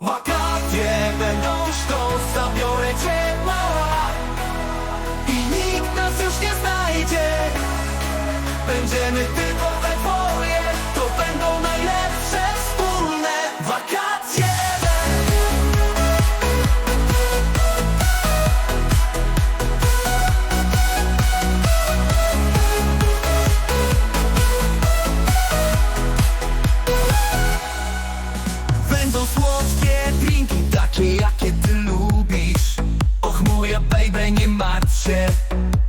Wakacje będą to zabiorę cię mała I nikt nas już nie znajdzie. Będziemy tylko we dwoje To będą najlepsze wspólne wakacje. Będą słodkie takie jakie ty lubisz. Och moja baby, nie martw się.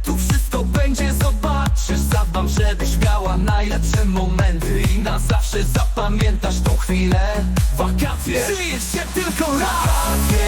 Tu wszystko będzie, zobaczysz. Zadbam, żebyś miała najlepsze momenty. I na zawsze zapamiętasz tą chwilę. Wakacje. Żyjesz się tylko raz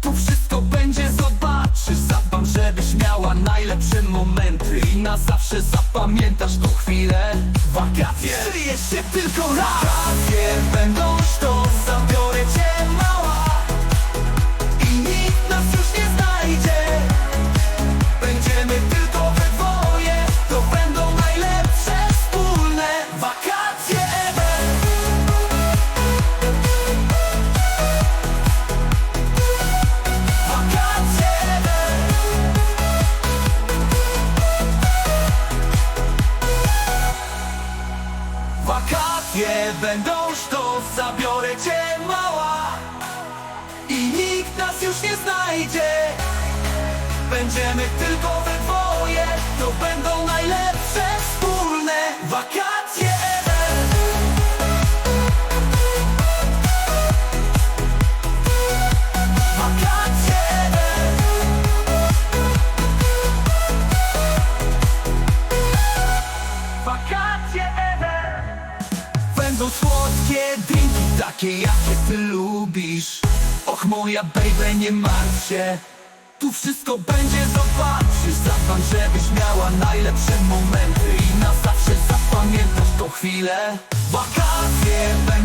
Tu wszystko będzie, zobaczysz. Zadbam, żebyś miała najlepsze momenty. I na zawsze zapamiętasz tą chwilę. Wakacje. Żyjesz się tylko raz. Wakacje będą Wakacje będą sztos Zabiorę cię mała. I nikt nas już nie znajdzie. Będziemy tylko we dwoje. To będą najlepsze wspólne wakacje słodkie drinki, takie jakie ty lubisz. Och moja baby, nie martw się. Tu wszystko będzie, zobaczysz. Zadbam, żebyś miała najlepsze momenty I na zawsze zapamiętasz tą chwilę. Wakacje będą